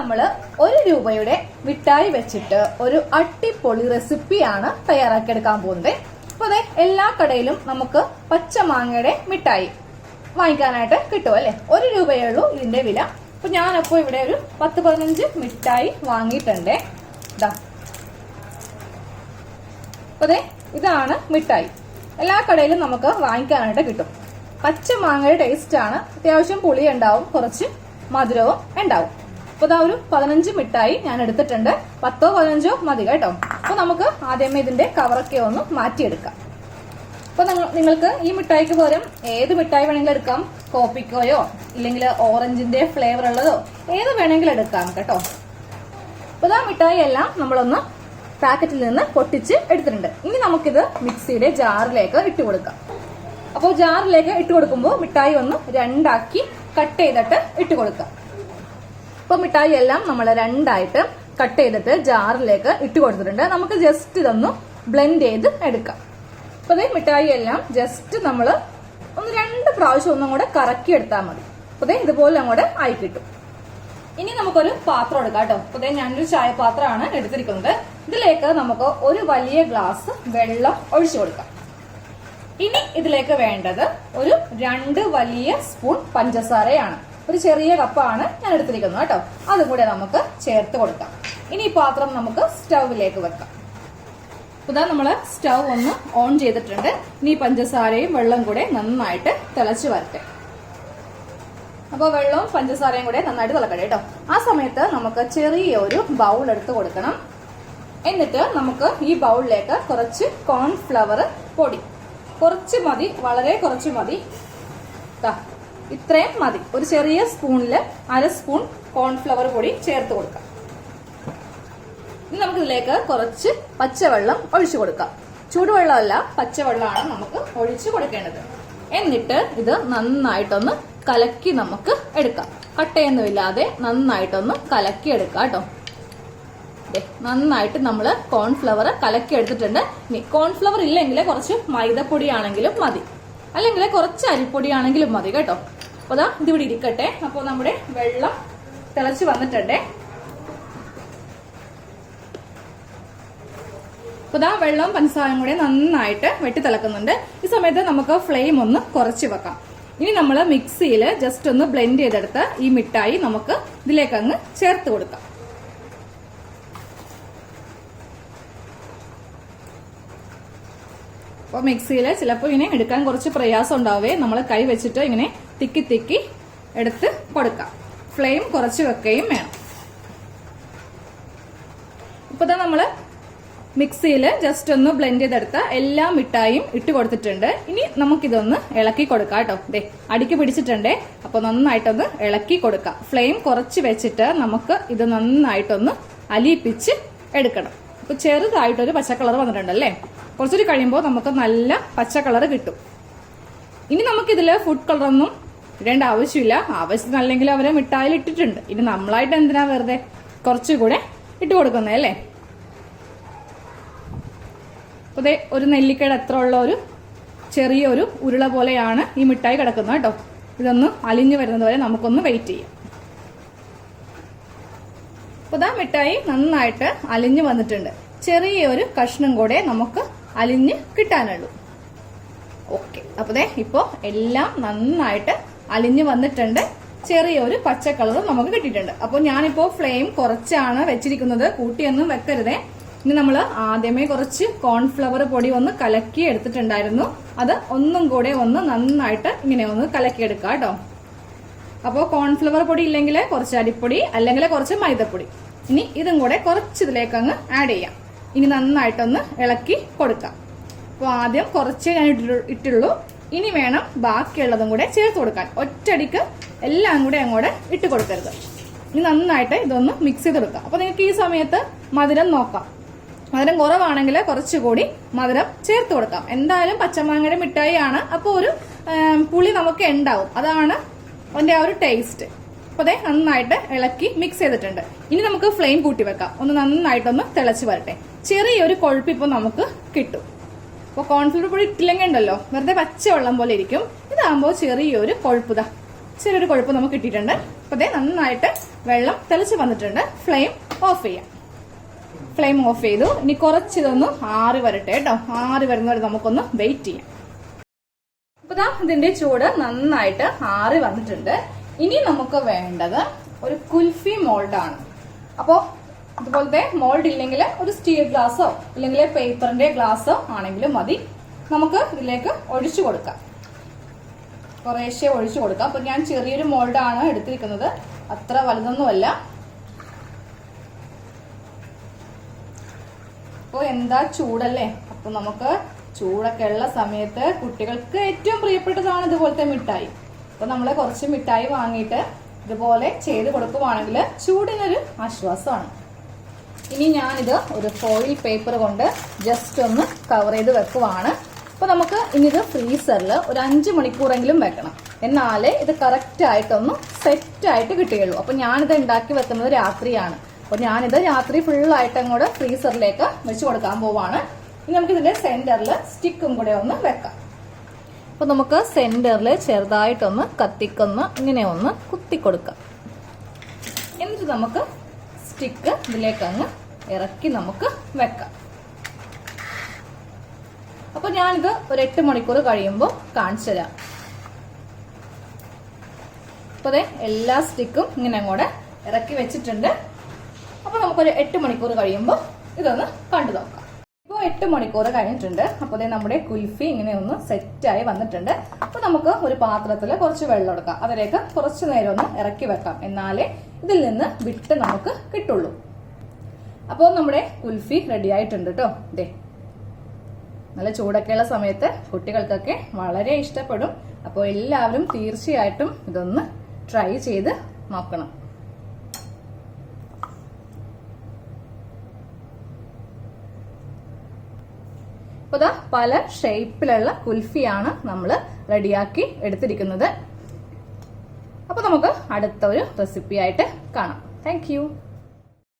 നമ്മൾ ഒരു രൂപയുടെ മിഠായി വെച്ചിട്ട് ഒരു അട്ടിപ്പൊളി റെസിപ്പിയാണ് തയ്യാറാക്കിയെടുക്കാൻ പോകുന്നത്. അപ്പൊ അതെ എല്ലാ കടയിലും നമുക്ക് പച്ചമാങ്ങയുടെ മിഠായി വാങ്ങിക്കാനായിട്ട് കിട്ടും അല്ലെ? ഒരു രൂപയേ ഉള്ളൂ ഇതിന്റെ വില. അപ്പൊ ഞാനപ്പോ ഇവിടെ ഒരു പത്ത് പതിനഞ്ച് മിഠായി വാങ്ങിയിട്ടുണ്ട്. ഇതാ അതെ ഇതാണ് മിഠായി. എല്ലാ കടയിലും നമുക്ക് വാങ്ങിക്കാനായിട്ട് കിട്ടും. പച്ചമാങ്ങയുടെ ടേസ്റ്റ് ആണ്. അത്യാവശ്യം പുളി ഉണ്ടാവും കുറച്ച് മധുരവും ഉണ്ടാവും. അപ്പൊ ഇതാ ഒരു പതിനഞ്ച് മിഠായി ഞാൻ എടുത്തിട്ടുണ്ട്. പത്തോ പതിനഞ്ചോ മതി കേട്ടോ. അപ്പൊ നമുക്ക് ആദ്യമേ ഇതിന്റെ കവറൊക്കെ ഒന്ന് മാറ്റിയെടുക്കാം. അപ്പൊ നിങ്ങൾ- നിങ്ങൾക്ക് ഈ മിഠായിക്ക് പകരം ഏത് മിഠായി വേണമെങ്കിലും എടുക്കാം? കോപ്പിക്കോയോ? ഇല്ലെങ്കിൽ ഓറഞ്ചിന്റെ ഫ്ലേവർ ഉള്ളതോ? ഏത് വേണമെങ്കിലും എടുക്കാം കേട്ടോ. അപ്പൊ ഇതാ മിഠായി എല്ലാം നമ്മളൊന്ന് പാക്കറ്റിൽ നിന്ന് പൊട്ടിച്ച് എടുത്തിട്ടുണ്ട്. ഇനി നമുക്കിത് മിക്സിയുടെ ജാറിലേക്ക് ഇട്ട് കൊടുക്കാം. അപ്പോൾ ജാറിലേക്ക് ഇട്ട് കൊടുക്കുമ്പോൾ മിഠായി ഒന്ന് രണ്ടാക്കി കട്ട് ചെയ്തിട്ട് ഇട്ട് കൊടുക്കാം. അപ്പൊ മിഠായി എല്ലാം നമ്മൾ രണ്ടായിട്ട് കട്ട് ചെയ്തിട്ട് ജാറിലേക്ക് ഇട്ട് കൊടുത്തിട്ടുണ്ട്. നമുക്ക് ജസ്റ്റ് ഇതൊന്ന് ബ്ലെൻഡ് ചെയ്ത് എടുക്കാം. അപ്പൊ അതേ മിഠായി എല്ലാം ജസ്റ്റ് നമ്മൾ ഒന്ന് രണ്ട് പ്രാവശ്യം ഒന്നും കൂടെ കറക്കി എടുത്താൽ മതി. അപ്പൊ അതേ ഇതുപോലെ അങ്ങോട്ട് ആയി കിട്ടും. ഇനി നമുക്കൊരു പാത്രം എടുക്കാം കേട്ടോ. ദേ ഞാനൊരു ചായപാത്രമാണ് എടുത്തിരിക്കുന്നത്. ഇതിലേക്ക് നമുക്ക് ഒരു വലിയ ഗ്ലാസ് വെള്ളം ഒഴിച്ചു കൊടുക്കാം. ഇനി ഇതിലേക്ക് വേണ്ടത് ഒരു രണ്ട് വലിയ സ്പൂൺ പഞ്ചസാരയാണ്. ഒരു ചെറിയ കപ്പാണ് ഞാൻ എടുത്തിരിക്കുന്നത് കേട്ടോ. അതും കൂടെ നമുക്ക് ചേർത്ത് കൊടുക്കാം. ഇനി ഈ പാത്രം നമുക്ക് സ്റ്റൗവിലേക്ക് വെക്കാം. ഇതാ നമ്മൾ സ്റ്റൗ ഒന്ന് ഓൺ ചെയ്തിട്ടുണ്ട്. ഇനി പഞ്ചസാരയും വെള്ളം കൂടെ നന്നായിട്ട് തിളച്ച് വരട്ടെ. അപ്പോൾ വെള്ളവും പഞ്ചസാരയും കൂടെ നന്നായിട്ട് തിളക്കട്ടെ കേട്ടോ. ആ സമയത്ത് നമുക്ക് ചെറിയ ഒരു ബൗൾ എടുത്ത് കൊടുക്കണം. എന്നിട്ട് നമുക്ക് ഈ ബൗളിലേക്ക് കുറച്ച് കോൺഫ്ലവർ പൊടി. കുറച്ച് മതി വളരെ കുറച്ച് മതി. ഇത്രയും മതി. ഒരു ചെറിയ സ്പൂണിൽ അര സ്പൂൺ കോൺഫ്ലവർ പൊടി ചേർത്ത് കൊടുക്കാം. ഇനി നമുക്ക് ഇതിലേക്ക് കുറച്ച് പച്ചവെള്ളം ഒഴിച്ചു കൊടുക്കാം. ചൂടുവെള്ളമല്ല പച്ചവെള്ളമാണ് നമുക്ക് ഒഴിച്ചു കൊടുക്കേണ്ടത്. എന്നിട്ട് ഇത് നന്നായിട്ടൊന്ന് കലക്കി നമുക്ക് എടുക്കാം. കട്ടയൊന്നുമില്ലാതെ നന്നായിട്ടൊന്ന് കലക്കി എടുക്കാം കേട്ടോ. നന്നായിട്ട് നമ്മൾ കോൺഫ്ലവർ കലക്കി എടുത്തിട്ടുണ്ട്. ഇനി കോൺഫ്ലവർ ഇല്ലെങ്കിൽ കുറച്ച് മൈദപ്പൊടിയാണെങ്കിലും മതി. അല്ലെങ്കിൽ കുറച്ച് അരിപ്പൊടിയാണെങ്കിലും മതി കേട്ടോ. അപ്പോൾ അതാ ഇതിവിടെ ഇരിക്കട്ടെ. അപ്പോൾ നമ്മുടെ വെള്ളം തിളച്ച് വന്നിട്ടുണ്ടേ. അപ്പോൾ ഇതാ വെള്ളവും പഞ്ചസാരയും കൂടെ നന്നായിട്ട് വെട്ടി തിളക്കുന്നുണ്ട്. ഈ സമയത്ത് നമുക്ക് ഫ്ലെയിം ഒന്ന് കുറച്ച് വെക്കാം. ഇനി നമ്മൾ മിക്സിയിൽ ജസ്റ്റ് ഒന്ന് ബ്ലെൻഡ് ചെയ്തെടുത്ത് ഈ മിഠായി നമുക്ക് ഇതിലേക്ക് അങ്ങ് ചേർത്ത് കൊടുക്കാം. അപ്പോൾ മിക്സിയിൽ ചിലപ്പോൾ ഇങ്ങനെ എടുക്കാൻ കുറച്ച് പ്രയാസം ഉണ്ടാവേ. നമ്മൾ കൈ വെച്ചിട്ട് ഇങ്ങനെ തിക്കി തിക്കി എടുത്ത് കൊടുക്കാം. ഫ്ലെയിം കുറച്ച് വെക്കുകയും വേണം. ഇപ്പൊ തന്നെ നമ്മൾ മിക്സിയിൽ ജസ്റ്റ് ഒന്ന് ബ്ലെൻഡ് ചെയ്തെടുത്ത എല്ലാ മിഠായും ഇട്ട് കൊടുത്തിട്ടുണ്ട്. ഇനി നമുക്കിതൊന്ന് ഇളക്കി കൊടുക്കാം കേട്ടോ. ദേ അടിക്ക് പിടിച്ചിട്ടുണ്ടേ. അപ്പൊ നന്നായിട്ടൊന്ന് ഇളക്കി കൊടുക്കാം. ഫ്ലെയിം കുറച്ച് വെച്ചിട്ട് നമുക്ക് ഇത് നന്നായിട്ടൊന്ന് അലിയിപ്പിച്ച് എടുക്കണം. അപ്പൊ ചെറുതായിട്ടൊരു പച്ചക്കളർ കളർ വന്നിട്ടുണ്ടല്ലേ? കുറച്ചൊരു കഴിയുമ്പോൾ നമുക്ക് നല്ല പച്ച കളർ കിട്ടും. ഇനി നമുക്കിതിൽ ഫുഡ് കളറൊന്നും ഇടേണ്ട ആവശ്യമില്ല. ആവശ്യത്തിനല്ലെങ്കിൽ അവരെ മിഠായിൽ ഇട്ടിട്ടുണ്ട്. ഇനി നമ്മളായിട്ട് എന്തിനാ വെറുതെ കുറച്ചുകൂടെ ഇട്ട് കൊടുക്കുന്നത് അല്ലേ? ദേ ഒരു നെല്ലിക്കയുടെ അത്ര ഉള്ള ഒരു ചെറിയൊരു ഉരുള പോലെയാണ് ഈ മിഠായി കിടക്കുന്നത് കേട്ടോ. ഇതൊന്ന് അലിഞ്ഞു വരുന്നത് വരെ നമുക്കൊന്ന് വെയിറ്റ് ചെയ്യാം. അപ്പോൾ ഇതാ മിഠായി നന്നായിട്ട് അലിഞ്ഞു വന്നിട്ടുണ്ട്. ചെറിയൊരു കഷ്ണം കൂടെ നമുക്ക് അലിഞ്ഞ് കിട്ടാനുള്ളൂ. ഓക്കെ അപ്പോൾ ദേ ഇപ്പോൾ എല്ലാം നന്നായിട്ട് അലിഞ്ഞ് വന്നിട്ടുണ്ട്. ചെറിയൊരു പച്ച കളറും നമുക്ക് കിട്ടിയിട്ടുണ്ട്. അപ്പോൾ ഞാനിപ്പോൾ ഫ്ലെയിം കുറച്ചാണ് വെച്ചിരിക്കുന്നത്. കൂട്ടിയൊന്നും വെക്കരുതേ. ഇനി നമ്മൾ ആദ്യമേ കുറച്ച് കോൺഫ്ലവർ പൊടി ഒന്ന് കലക്കി എടുത്തിട്ടുണ്ടായിരുന്നു. അത് ഒന്നും കൂടെ ഒന്ന് നന്നായിട്ട് ഇങ്ങനെ ഒന്ന് കലക്കി എടുക്കാം കേട്ടോ. അപ്പോൾ കോൺഫ്ലവർ പൊടി ഇല്ലെങ്കിൽ കുറച്ച് അരിപ്പൊടി അല്ലെങ്കിൽ കുറച്ച് മൈദപ്പൊടി. ഇനി ഇതും കൂടെ കുറച്ച് ഇതിലേക്ക് അങ്ങ് ആഡ് ചെയ്യാം. ഇനി നന്നായിട്ടൊന്ന് ഇളക്കി കൊടുക്കാം. അപ്പോൾ ആദ്യം കുറച്ച് ഞാൻ ഇട്ടുള്ളൂ ഇനി വേണം ബാക്കിയുള്ളതും കൂടെ ചേർത്ത് കൊടുക്കാൻ. ഒറ്റടിക്ക് എല്ലാം കൂടെ അങ്ങോട്ട് ഇട്ട് കൊടുക്കരുത്. ഇനി നന്നായിട്ട് ഇതൊന്ന് മിക്സ് ചെയ്ത് കൊടുക്കാം അപ്പോൾ നിങ്ങൾക്ക് ഈ സമയത്ത് മധുരം നോക്കാം. മധുരം കുറവാണെങ്കിൽ കുറച്ചുകൂടി മധുരം ചേർത്ത് കൊടുക്കാം. എന്തായാലും പച്ചമാങ്ങയുടെ മിഠായി ആണ് അപ്പോൾ ഒരു പുളി നമുക്ക് ഉണ്ടാവും. അതാണ് അതിന്റെ ആ ഒരു ടേസ്റ്റ് അപ്പോൾ അതെ നന്നായിട്ട് ഇളക്കി മിക്സ് ചെയ്തിട്ടുണ്ട്. ഇനി നമുക്ക് ഫ്ലെയിം കൂട്ടി വെക്കാം. ഒന്ന് നന്നായിട്ടൊന്ന് തിളച്ച് വരട്ടെ. ചെറിയൊരു കൊഴുപ്പ് ഇപ്പോൾ നമുക്ക് കിട്ടും. അപ്പോൾ കോൺഫ്ലവർ പൊടി ഇട്ടില്ലെങ്കിൽ ഉണ്ടല്ലോ വെറുതെ പച്ച വെള്ളം പോലെ ഇരിക്കും. ഇതാകുമ്പോൾ ചെറിയൊരു കൊഴുപ്പുതാ ചെറിയൊരു കൊഴുപ്പ് നമുക്ക് കിട്ടിയിട്ടുണ്ട്. അപ്പോൾ അതേ നന്നായിട്ട് വെള്ളം തിളച്ച് വന്നിട്ടുണ്ട്. ഫ്ലെയിം ഓഫ് ചെയ്യാം. ഫ്ലെയിം ഓഫ് ചെയ്തു. ഇനി കുറച്ചിതൊന്ന് ആറി വരട്ടെ കേട്ടോ. ആറി വരുന്നവരെ നമുക്കൊന്ന് വെയിറ്റ് ചെയ്യാം. ഇപ്പൊ ഇതിന്റെ ചൂട് നന്നായിട്ട് ആറി വന്നിട്ടുണ്ട്. ഇനി നമുക്ക് വേണ്ടത് ഒരു കുൽഫി മോൾഡാണ്. അപ്പോ ഇതുപോലത്തെ മോൾഡ് ഇല്ലെങ്കിൽ ഒരു സ്റ്റീൽ ഗ്ലാസ്സോ അല്ലെങ്കിൽ പേപ്പറിന്റെ ഗ്ലാസ്സോ ആണെങ്കിലും മതി. നമുക്ക് ഇതിലേക്ക് ഒഴിച്ചു കൊടുക്കാം. കുറേശ്ശെ ഒഴിച്ചു കൊടുക്കാം. അപ്പൊ ഞാൻ ചെറിയൊരു മോൾഡാണ് എടുത്തിരിക്കുന്നത്. അത്ര വലുതൊന്നുമല്ല. അപ്പോൾ എന്താ ചൂടല്ലേ? അപ്പൊ നമുക്ക് ചൂടൊക്കെ ഉള്ള സമയത്ത് കുട്ടികൾക്ക് ഏറ്റവും പ്രിയപ്പെട്ടതാണ് ഇതുപോലത്തെ മിഠായി. അപ്പൊ നമ്മൾ കുറച്ച് മിഠായി വാങ്ങിയിട്ട് ഇതുപോലെ ചെയ്ത് കൊടുക്കുവാണെങ്കിൽ ചൂടിനൊരു ആശ്വാസമാണ്. ഇനി ഞാനിത് ഒരു ഫോയിൽ പേപ്പർ കൊണ്ട് ജസ്റ്റ് ഒന്ന് കവർ ചെയ്ത് വെക്കുവാണ്. അപ്പൊ നമുക്ക് ഇനി ഇത് ഫ്രീസറിൽ ഒരു അഞ്ച് മണിക്കൂറെങ്കിലും വെക്കണം. എന്നാലേ ഇത് കറക്റ്റ് ആയിട്ടൊന്ന് സെറ്റ് ആയിട്ട് കിട്ടുകയുള്ളൂ. അപ്പൊ ഞാനിത് ഉണ്ടാക്കി വെക്കുന്നത് രാത്രിയാണ്. അപ്പൊ ഞാനിത് രാത്രി ഫുൾ ആയിട്ട് അങ്ങോട്ട് ഫ്രീസറിലേക്ക് വെച്ച് കൊടുക്കാൻ പോവാണ്. ഇനി നമുക്ക് ഇതിന്റെ സെന്ററിൽ സ്റ്റിക്കും കൂടെ ഒന്ന് വെക്കാം. അപ്പൊ നമുക്ക് സെന്ററിൽ ചെറുതായിട്ടൊന്ന് കത്തിക്കൊന്ന് ഇങ്ങനെ ഒന്ന് കുത്തി കൊടുക്കാം എന്നിട്ട് നമുക്ക് സ്റ്റിക്ക് ഇതിലേക്ക് അങ്ങ് ഇറക്കി നമുക്ക് വെക്കാം. അപ്പൊ ഞാനിത് ഒരു എട്ട് മണിക്കൂർ കഴിയുമ്പോൾ കാണിച്ചു തരാം. അപ്പൊ അതെ എല്ലാ സ്റ്റിക്കും ഇങ്ങനെ അങ്ങോട്ട് ഇറക്കി വെച്ചിട്ടുണ്ട്. അപ്പൊ നമുക്കൊരു എട്ട് മണിക്കൂർ കഴിയുമ്പോൾ ഇതൊന്ന് കണ്ടു നോക്കാം. എട്ട് മണിക്കൂർ കഴിഞ്ഞിട്ടുണ്ട്. അപ്പോൾ നമ്മുടെ കുൽഫി ഇങ്ങനെ ഒന്ന് സെറ്റായി വന്നിട്ടുണ്ട്. അപ്പോൾ നമുക്ക് ഒരു പാത്രത്തിൽ കുറച്ച് വെള്ളം എടുക്കാം. അതിലേക്ക് കുറച്ച് നേരം ഒന്ന് ഇറക്കി വെക്കാം. എന്നാലേ ഇതിൽ നിന്ന് വിട്ട് നമുക്ക് കിട്ടുള്ളൂ. അപ്പോൾ നമ്മുടെ കുൽഫി റെഡി ആയിട്ടുണ്ട് കേട്ടോ ദേ നല്ല ചൂടൊക്കെയുള്ള സമയത്ത് കുട്ടികൾക്കൊക്കെ വളരെ ഇഷ്ടപ്പെടും. അപ്പോൾ എല്ലാവരും തീർച്ചയായിട്ടും ഇതൊന്ന് ട്രൈ ചെയ്ത് നോക്കണം. അപ്പോൾ ഇതാ പല ഷേപ്പിലുള്ള കുൽഫിയാണ് നമ്മൾ റെഡിയാക്കി എടുത്തിരിക്കുന്നത്. അപ്പോൾ നമുക്ക് അടുത്ത ഒരു റെസിപ്പി ആയിട്ട് കാണാം. താങ്ക്